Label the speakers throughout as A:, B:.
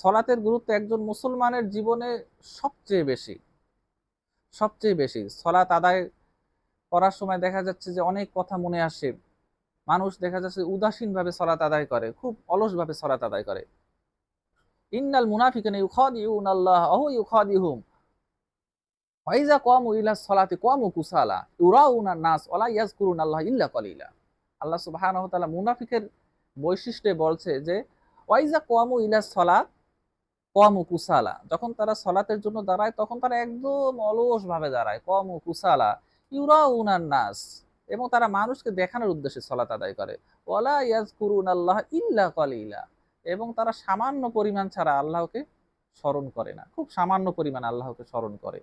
A: সলাতের গুরুত্ব একজন মুসলমানের জীবনে সবচেয়ে বেশি। সবচেয়ে বেশি। সলাত আদায় করার সময় দেখা যাচ্ছে যে অনেক কথা মনে আসে। মানুষ দেখা যাচ্ছে উদাসীনভাবে সলাত আদায় করে, খুব অলসভাবে সলাত আদায় করে। ইন্নাল মুনাফিকিন ইউখাদিউন আল্লাহ আহু ইউখাদিহুম। ওয়াইজা কামু ইলা সলাতি কামু কুসালা ইউরাউনা নাস ওয়ালা ইয়াজকুরুন আল্লাহ ইল্লা কলিলা আল্লাহ সুবহানাহু মুনাফিকের বৈশিষ্ট্যে বলছে যে ওয়াইজা কামু ইলা সলাত কামু কুসালা যখন তারা সলাতের জন্য দাঁড়ায়, তখন তারা একদম অলস ভাবে দাঁড়ায়, কামু কুসালা ইউরাউনা নাস। এবং তারা মানুষকে দেখানোর উদ্দেশ্যে সলাত আদায় করে। ওলা ইয়াজ ইয়াজকুরুন আল্লাহ ইল্লা কলিলা। এবং তারা সামান্য পরিমাণ ছাড়া আল্লাহকে স্মরণ করে না। খুব সামান্য পরিমাণ আল্লাহকে স্মরণ করে।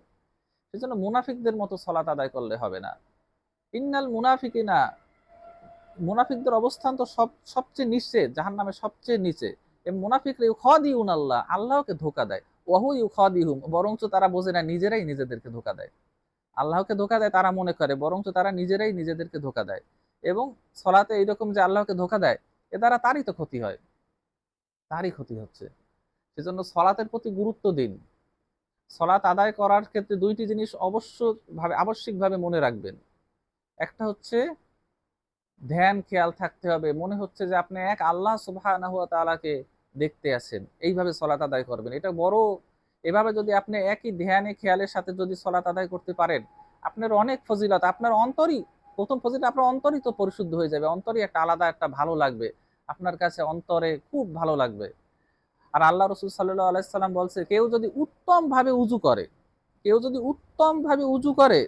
A: সেজন্য মুনাফিকদের মতো সলাত আদায় করলে হবে না। ইন্নাল মুনাফিকিনা। মুনাফিকদের অবস্থান তো সব, সবচেয়ে নিচে জাহান নামে সবচেয়ে নিচে। মুনাফিকরা ইউখাদিউন আল্লাহ, আল্লাহকে ধোকা দেয়। ওয়াহু ইউখাদিহুম, বরঞ্চ তারা বোঝে না, নিজেরাই নিজেদেরকে ধোকা দেয়। আল্লাহকে ধোকা দেয় তারা মনে করে, বরঞ্চ তারা নিজেরাই নিজেদেরকে ধোকা দেয়। এবং সলাতে এইরকম যে আল্লাহকে ধোকা দেয়, এ দ্বারা তারই তো ক্ষতি হয়। তারই ক্ষতি হচ্ছে। সেজন্য সলাতের প্রতি গুরুত্ব দিন। সলাত আদায় করার ক্ষেত্রে দুইটি জিনিস অবশ্যভাবে, আবশ্যিকভাবে মনে রাখবেন। একটা হচ্ছে, ধ্যান, খেয়াল থাকতে হবে। মনে হচ্ছে যে আপনি এক আল্লাহ সুবহানাহু ওয়া তাআলাকে দেখতে আছেন এইভাবে সলাত আদায় করবেন। এটা বড়, এভাবে যদি আপনি একই ধ্যানে, খেয়ালের সাথে যদি সলাত আদায় করতে পারেন, আপনার অনেক ফজিলত, আপনার অন্তরই, প্রথম ফজিলত আপনার অন্তরই তো পরিশুদ্ধ হয়ে যাবে, অন্তরই একটা আলাদা একটা ভালো লাগবে, আপনার কাছে অন্তরে খুব ভালো লাগবে। আর আল্লাহ রসুল সাল্লাহ আলাইসাল্লাম বলছে, কেউ যদি উত্তমভাবে উজু করে, কেউ যদি উত্তমভাবে উজু করে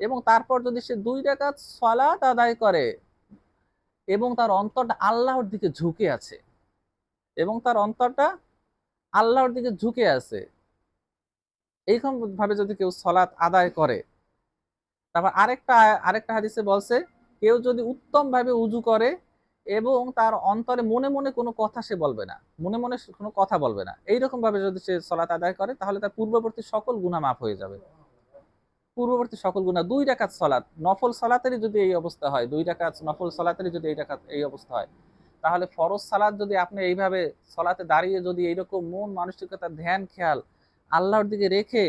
A: এবং তারপর যদি সে দুই রাকাত সলাত আদায় করে এবং তার অন্তরটা আল্লাহর দিকে ঝুঁকে আছে এবং তার অন্তরটা আল্লাহর দিকে ঝুঁকে আছে। এইরকম ভাবে যদি কেউ সলাত আদায় করে, তারপর আরেকটা আরেকটা হাদিসে বলছে, কেউ যদি উত্তম ভাবে উজু করে এবং তার অন্তরে মনে মনে কোনো কথা সে বলবে না, মনে মনে কোনো কথা বলবে না এইরকম ভাবে যদি সে সলাত আদায় করে, তাহলে তার পূর্ববর্তী সকল গুণা মাফ হয়ে যাবে। পূর্ববর্তী সকল গুণা দুই রাকাত সলাত নফল সলাতেরই যদি এই অবস্থা হয়, দুই রাকাত নফল সলাতেরই যদি এই রাকাত, এই অবস্থা হয় তাহলে ফরজ সালাদ যদি আপনি এইভাবে সলাতে দাঁড়িয়ে যদি এইরকম মন মানসিকতার ধ্যান, খেয়াল আল্লাহর দিকে রেখে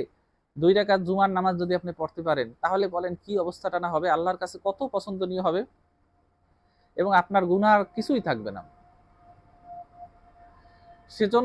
A: দুই রাকাত জুমার নামাজ যদি আপনি পড়তে পারেন, তাহলে বলেন কি অবস্থাটা না হবে? আল্লাহর কাছে কত পছন্দনীয় হবে? এবং আপনার গুনার কিছুই থাকবে না। সেজন্য